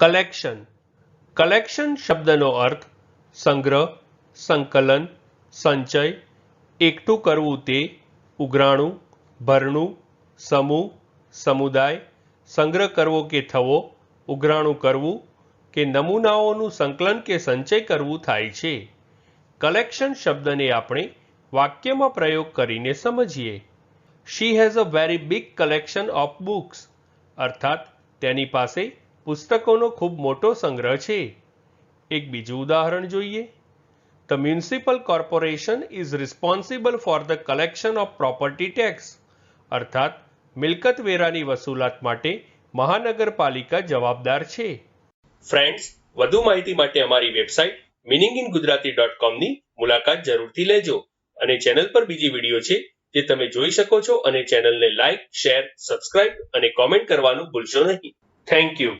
Collection collection શબ્દનો અર્થ સંગ્રહ, સંકલન, સંચય. એકઠું કરવું તે ઉઘરાણું, ભરણું, સમૂહ, સમુદાય. સંગ્રહ કરવો કે થવો, ઉઘરાણું કરવું કે નમૂનાઓનું સંકલન કે સંચય કરવું થાય છે. કલેક્શન શબ્દને આપણે વાક્યમાં પ્રયોગ કરીને સમજીએ. She has a very big collection of books અર્થાત તેની પાસે પુસ્તકોનો ખૂબ મોટો સંગ્રહ છે. એક બીજું ઉદાહરણ જોઈએ. The municipal corporation is responsible for the collection of property tax અર્થાત મિલકત વેરાની વસૂલાત માટે મહાનગરપાલિકા જવાબદાર છે. ફ્રેન્ડ્સ વધુ માહિતી માટે અમારી website meaning in Gujarati dot કોમની મુલાકાત જરૂરથી લેજો અને ચેનલ પર બીજી વીડિયો છે જે તમે જોઈ શકો છો અને ચેનલને લાઇક શેર, સબસ્ક્રાઇબ અને કોમેન્ટ કરવાનું ભૂલશો નહીં. Thank you